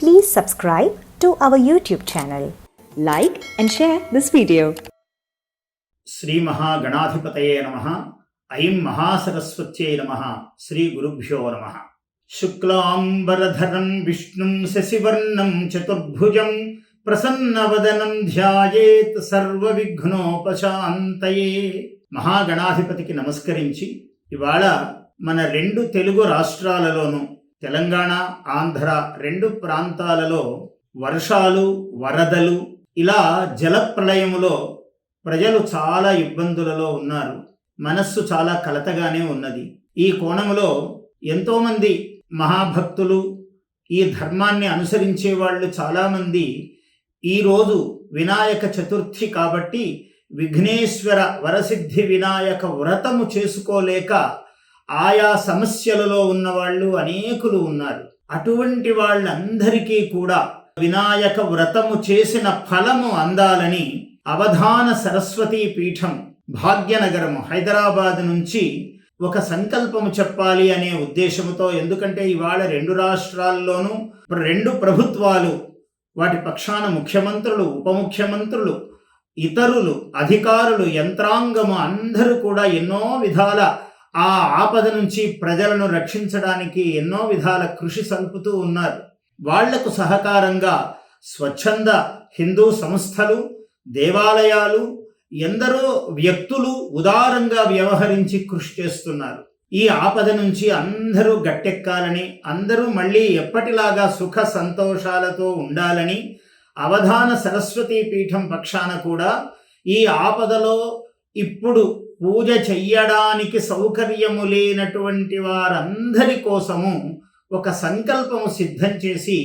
Please subscribe to our YouTube channel. Like and share this video. Shri మహాగణాధిపతయే నమ ఐం మహాసరస్వత్యై నమ శ్రీ గురుభ్యో నమ శుక్లాంబరధరం విష్ణుం శశివర్ణం చతుర్భుజం ప్రసన్నవదనం ధ్యాయేత్ సర్వవిఘ్నోపశాంతయే మహాగణాధిపతికి నమస్కరించి ఇవాళ మన రెండు తెలుగు రాష్ట్రాలలోనూ తెలంగాణ ఆంధ్ర రెండు ప్రాంతాలలో వర్షాలు వరదలు ఇలా జలప్రళయములో ప్రజలు చాలా ఇబ్బందులలో ఉన్నారు. మనస్సు చాలా కలతగానే ఉన్నది. ఈ కోణంలో ఎంతోమంది మహాభక్తులు ఈ ధర్మాన్ని అనుసరించే వాళ్ళు చాలామంది ఈరోజు వినాయక చతుర్థి కాబట్టి విఘ్నేశ్వర వరసిద్ధి వినాయక వ్రతము చేసుకోలేక ఆయా సమస్యలలో ఉన్నవాళ్ళు అనేకులు ఉన్నారు. అటువంటి వాళ్ళందరికీ కూడా వినాయక వ్రతము చేసిన ఫలము అందాలని అవధాన సరస్వతీ పీఠం భాగ్యనగరము హైదరాబాద్ నుంచి ఒక సంకల్పము చెప్పాలి అనే ఉద్దేశముతో ఎందుకంటే ఇవాళ రెండు రాష్ట్రాల్లోనూ రెండు ప్రభుత్వాలు వాటి పక్షాన ముఖ్యమంత్రులు ఉప ముఖ్యమంత్రులు ఇతరులు అధికారులు యంత్రాంగము అందరూ కూడా ఎన్నో విధాల ఆ ఆపద నుంచి ప్రజలను రక్షించడానికి ఎన్నో విధాల కృషి సల్పుతూ ఉన్నారు. వాళ్ళకు సహకారంగా స్వచ్ఛంద హిందూ సంస్థలు దేవాలయాలు ఎందరో వ్యక్తులు ఉదారంగా వ్యవహరించి కృషి చేస్తున్నారు. ఈ ఆపద నుంచి అందరూ గట్టెక్కాలని అందరూ మళ్ళీ ఎప్పటిలాగా సుఖ సంతోషాలతో ఉండాలని అవధాన సరస్వతీ పీఠం పక్షాన కూడా ఈ ఆపదలో ఇప్పుడు పూజ చెయ్యడానికి సౌకర్యము లేనటువంటి వారందరి కోసము ఒక సంకల్పము సిద్ధం చేసి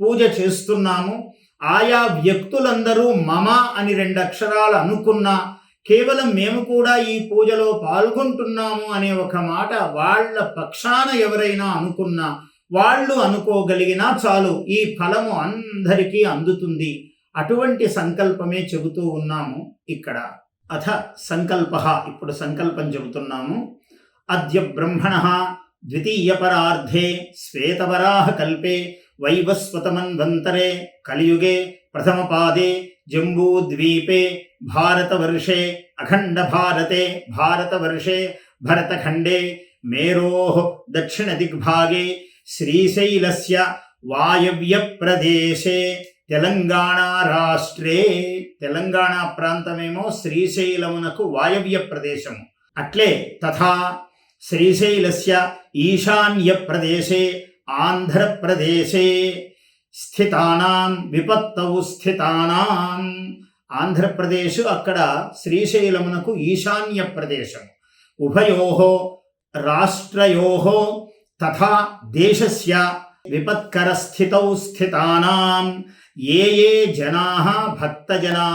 పూజ చేస్తున్నాము. ఆయా వ్యక్తులందరూ మమ అని రెండు అక్షరాలు అనుకున్నా కేవలం మేము కూడా ఈ పూజలో పాల్గొంటున్నాము అనే ఒక మాట వాళ్ళ పక్షాన ఎవరైనా అనుకున్నా వాళ్ళు అనుకోగలిగినా చాలు ఈ ఫలము అందరికీ అందుతుంది. అటువంటి సంకల్పమే చెబుతూ ఉన్నాము ఇక్కడ. అథ సంకల్ప. ఇప్పుడు సంకల్పం చెబుతున్నాము. అద్య బ్రహ్మణ ద్వితీయపరార్ధే శ్వేతవరాహ కల్పే వైవస్వతమన్వంతరే కలియుగే ప్రథమపాదే జంబూద్వీపే భారతవర్షే అఖండభారతే భారతవర్షే భరతఖండే మేరోः దక్షిణదిగ్భాగే శ్రీశైలస్య వాయవ్యప్రదేశే. తెలంగాణ రాష్ట్రే. తెలంగాణ ప్రాంతమేమో శ్రీశైలమునకు వాయవ్య ప్రదేశము. అట్లే తథా శ్రీశైలస్య ఈశాన్య ప్రదేశే ఆంధ్రప్రదేశే. స్థితానాం విపత్తవు స్థితానాం. ఆంధ్రప్రదేశ్ అక్కడ శ్రీశైలమునకు ఈశాన్య ప్రదేశం ఉభయోహో రాష్ట్రయోహో తథా దేశస్య విపత్కరస్థితౌ స్థితానాం. ఏ ఏ జనా భక్తజనా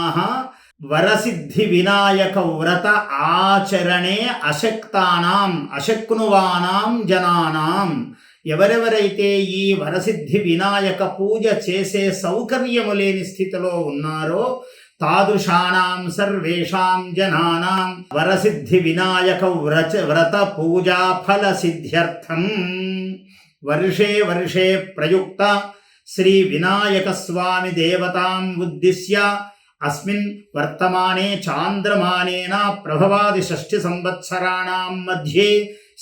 వరసిద్ధి వినాయక వ్రత ఆచరణే అశక్తానాం అశక్నువానాం జనానాం. ఎవరెవరైతే ఈ వరసిద్ధి వినాయక పూజ చేసే సౌకర్యము లేని స్థితిలో ఉన్నారో తాదృశానాం సర్వేషాం జనానాం వరసిద్ధి వినాయక వ్రచ వ్రత పూజా ఫల సిద్ధ్యర్థం వర్షే వర్షే ప్రయుక్త श्रीविनायकस्वामिदेवताम् उद्दिश्य अस्मिन् वर्तमाने चान्द्रमानेन प्रभवादिषष्टिसंवत्सराणाम् मध्ये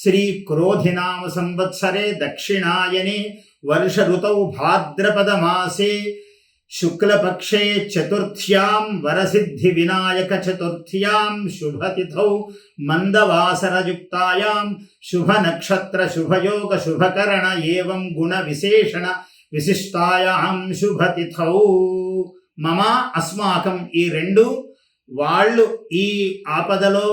श्री क्रोधिनाम संवत्सरे दक्षिणायने वर्षऋतौ भाद्रपदमासे शुक्लपक्षे चतुर्थ्याम् वरसिद्धिविनायकचतुर्थ्याम् शुभतिथौ मन्दवासरयुक्तायाम् एवं गुण विशेषण విశిష్టాయాం శుభతిథౌ. మమ అస్మాకం ఈ రెండు వాళ్ళు ఈ ఆపదలో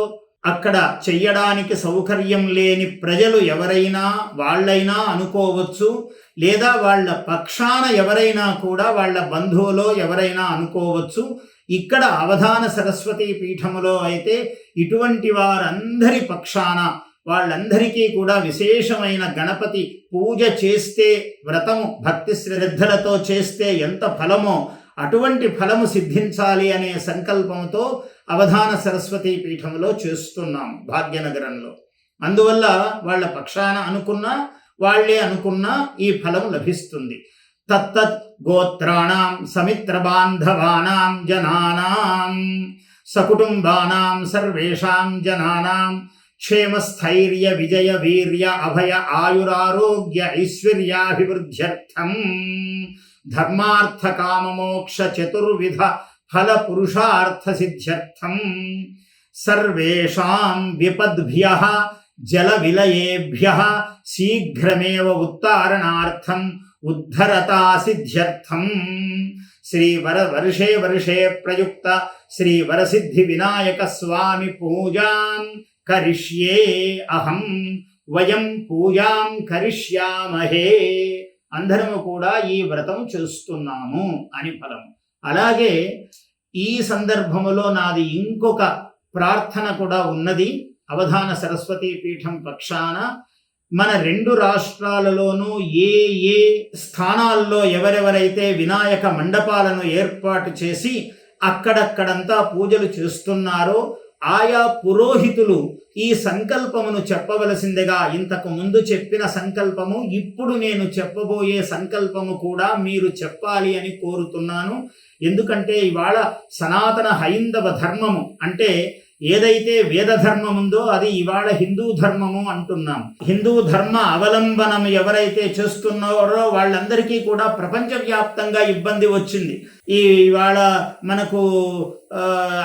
అక్కడ చెయ్యడానికి సౌకర్యం లేని ప్రజలు ఎవరైనా వాళ్ళైనా అనుకోవచ్చు లేదా వాళ్ళ పక్షాన ఎవరైనా కూడా వాళ్ళ బంధువులో ఎవరైనా అనుకోవచ్చు. ఇక్కడ అవధాన సరస్వతి పీఠములో అయితే ఇటువంటి వారందరి పక్షాన వాళ్ళందరికీ కూడా విశేషమైన గణపతి పూజ చేస్తే వ్రతము భక్తి శ్రద్ధలతో చేస్తే ఎంత ఫలమో అటువంటి ఫలము సిద్ధించాలి అనే సంకల్పంతో అవధాన సరస్వతి పీఠంలో చేస్తున్నాం భాగ్యనగరంలో. అందువల్ల వాళ్ళ పక్షాన అనుకున్నా వాళ్ళే అనుకున్నా ఈ ఫలం లభిస్తుంది. తత్తత్ గోత్రాణం సమిత్రబాంధవానాం జనానాం సకుటుంబానాం సర్వేషాం జనానాం క్షేమస్థైర్య విజయ వీర్య అభయ ఆయురారోగ్య ఐశ్వర్యాభివృద్ధ్యర్థం ధర్మార్థ కామమోక్ష చతుర్విధ ఫల పురుషార్థ సిద్ధ్యర్థం సర్వేషాం విపద్భ్య జల విలయేభ్య శీఘ్రమేవ ఉత్తారణార్థం ఉద్ధరతా సిద్ధ్యర్థం శ్రీ వర వర్షే వర్షే ప్రయుక్త శ్రీ కరిష్యే అహం వయం పూజాం కరిష్యామహే. అందరము కూడా ఈ వ్రతం చేస్తున్నాము అని ఫలం. అలాగే ఈ సందర్భములో నాది ఇంకొక ప్రార్థన కూడా ఉన్నది. అవధాన సరస్వతి పీఠం పక్షాన మన రెండు రాష్ట్రాలలోనూ ఏ ఏ స్థానాల్లో ఎవరెవరైతే వినాయక మండపాలను ఏర్పాటు చేసి అక్కడక్కడంతా పూజలు చేస్తున్నారో ఆయా పురోహితులు ఈ సంకల్పమును చెప్పవలసిందిగా ఇంతకు ముందు చెప్పిన సంకల్పము ఇప్పుడు నేను చెప్పబోయే సంకల్పము కూడా మీరు చెప్పాలి అని కోరుతున్నాను. ఎందుకంటే ఇవాళ సనాతన హైందవ ధర్మము అంటే ఏదైతే వేద ధర్మం ఉందో అది ఇవాళ హిందూ ధర్మము అంటున్నాం. హిందూ ధర్మ అవలంబనం ఎవరైతే చేస్తున్నారో వాళ్ళందరికీ కూడా ప్రపంచవ్యాప్తంగా ఇబ్బంది వచ్చింది. ఈ ఇవాళ మనకు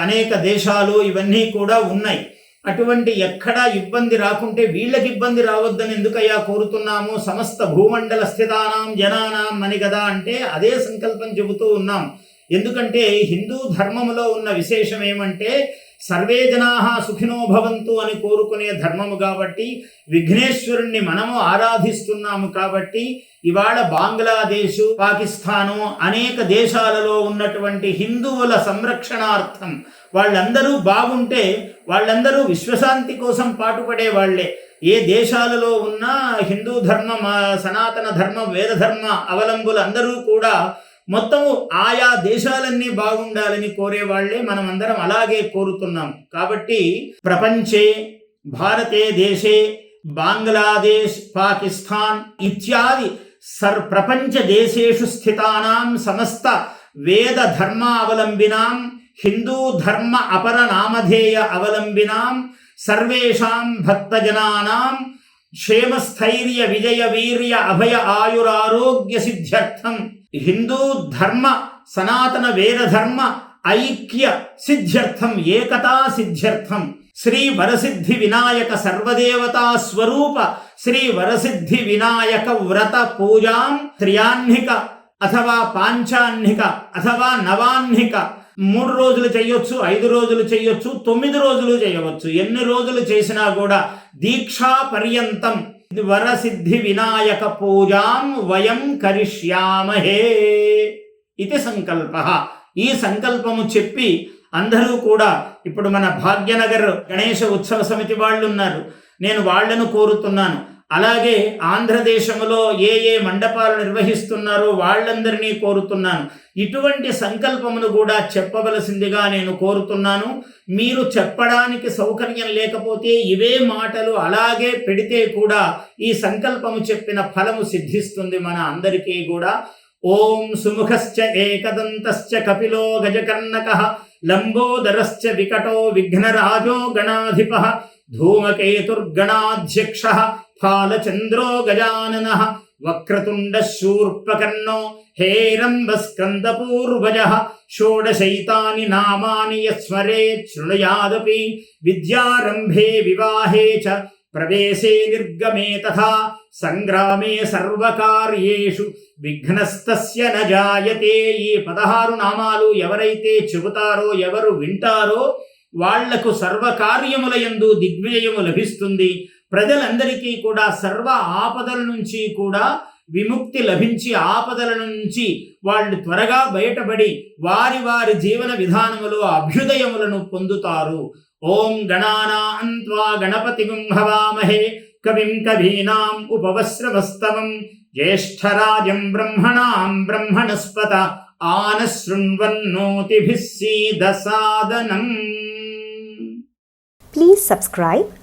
అనేక దేశాలు ఇవన్నీ కూడా ఉన్నాయి. అటువంటి ఎక్కడా ఇబ్బంది రాకుంటే వీళ్ళకి ఇబ్బంది రావద్దని ఎందుకయ్యా కోరుతున్నాము? సమస్త భూమండల స్థితానాం జనానాం అని కదా అంటే అదే సంకల్పం చెబుతూ ఉన్నాం. ఎందుకంటే హిందూ ధర్మములో ఉన్న విశేషం ఏమంటే సర్వే జనా సుఖినో భవంతు అని కోరుకునే ధర్మము కాబట్టి విఘ్నేశ్వరుణ్ణి మనము ఆరాధిస్తున్నాము కాబట్టి ఇవాళ బంగ్లాదేశ్ పాకిస్తాను అనేక దేశాలలో ఉన్నటువంటి హిందువుల సంరక్షణార్థం వాళ్ళందరూ బాగుంటే వాళ్ళందరూ విశ్వశాంతి కోసం పాటుపడే వాళ్ళే. ఏ దేశాలలో ఉన్న హిందూ ధర్మం సనాతన ధర్మం వేద ధర్మ అవలంబులందరూ కూడా మొత్తము ఆయా దేశాలన్నీ బాగుండాలని కోరేవాళ్ళే మనం అందరం అలాగే కోరుతున్నాం. కాబట్టి ప్రపంచే భారతే దేశే బాంగ్లాదేశ్ పాకిస్తాన్ ఇత్యాది సర్ ప్రపంచ దేశేషు స్థితానాం సమస్త వేద ధర్మావలంబినాం హిందూ ధర్మ అపర నామధేయ అవలంబినాం సర్వేషాం భక్తజనానాం క్షేమస్థైర్య విజయ వీర్య అభయ ఆయురారోగ్య సిద్ధ్యర్థం. హిందూ ధర్మ సనాతన వేద ధర్మ ఐక్య సిద్ధ్యర్థం ఏకతా సిద్ధ్యర్థం. శ్రీ వరసిద్ధి వినాయక సర్వదేవతా స్వరూప శ్రీ వరసిద్ధి వినాయక వ్రత పూజాం త్రియాహ్నిక అథవా పాంచాహ్నిక అథవా నవాహ్నిక మూడు రోజులు చేయొచ్చు ఐదు రోజులు చేయొచ్చు తొమ్మిది రోజులు చేయవచ్చు. ఎన్ని రోజులు చేసినా కూడా దీక్షా పర్యంతం వరసిద్ధి వినాయక పూజాం వయం కరిష్యామహే ఇది సంకల్ప ఈ సంకల్పము చెప్పి అందరూ కూడా ఇప్పుడు మన భాగ్యనగర్ గణేష ఉత్సవ సమితి వాళ్ళు ఉన్నారు నేను వాళ్ళను కోరుతున్నాను. అలాగే ఆంధ్రదేశంలో ఏ ఏ మండపాలు నిర్వహిస్తున్నారో వాళ్ళందరినీ కోరుతున్నాను. ఇటువంటి సంకల్పమును కూడా చెప్పవలసిందిగా నేను కోరుతున్నాను. మీరు చెప్పడానికి సౌకర్యం లేకపోతే ఇవే మాటలు అలాగే పెడితే కూడా ఈ సంకల్పము చెప్పిన ఫలము సిద్ధిస్తుంది మన అందరికీ కూడా. ఓం సుముఖశ్చ ఏకదంతశ్చ కపిలో గజకర్ణక లంబోదరశ్చ వికటో విఘ్నరాజో గణాధిప ధూమకేతుర్గణాధ్యక్ష ఫాలచంద్రో గజానన వక్రతుండ శూర్పకర్ణో హేరంబస్కందపూర్వజ షోడశైతాని నామాని యస్మరేత్ శృణుయాదపి విద్యారంభే వివాహే చ ప్రవేశే నిర్గమే తథా సంగ్రామే సర్వకార్యేషు విఘ్నస్తస్య న జాయతే ఈ పదహారు నామాలు ఎవరైతే చెబుతారో ఎవరు వింటారో వాళ్ళకు సర్వకార్యముల యందు దిగ్విజయము లభిస్తుంది ప్రజలందరికీ కూడా సర్వ ఆపదల నుంచి కూడా విముక్తి లభించి ఆపదల నుంచి వాళ్ళు త్వరగా బయటపడి వారి వారి జీవన విధానములో అభ్యుదయములను పొందుతారు. ఓం గణానాన్వా గణపతి భవామహే కవిం కవీనాం ఉపవస్రవస్తవం జ్యేష్ఠరాజం బ్రహ్మణాం బ్రహ్మణస్పత ఆనశృణ్వన్నోతిభిస్సీదసాదనం please subscribe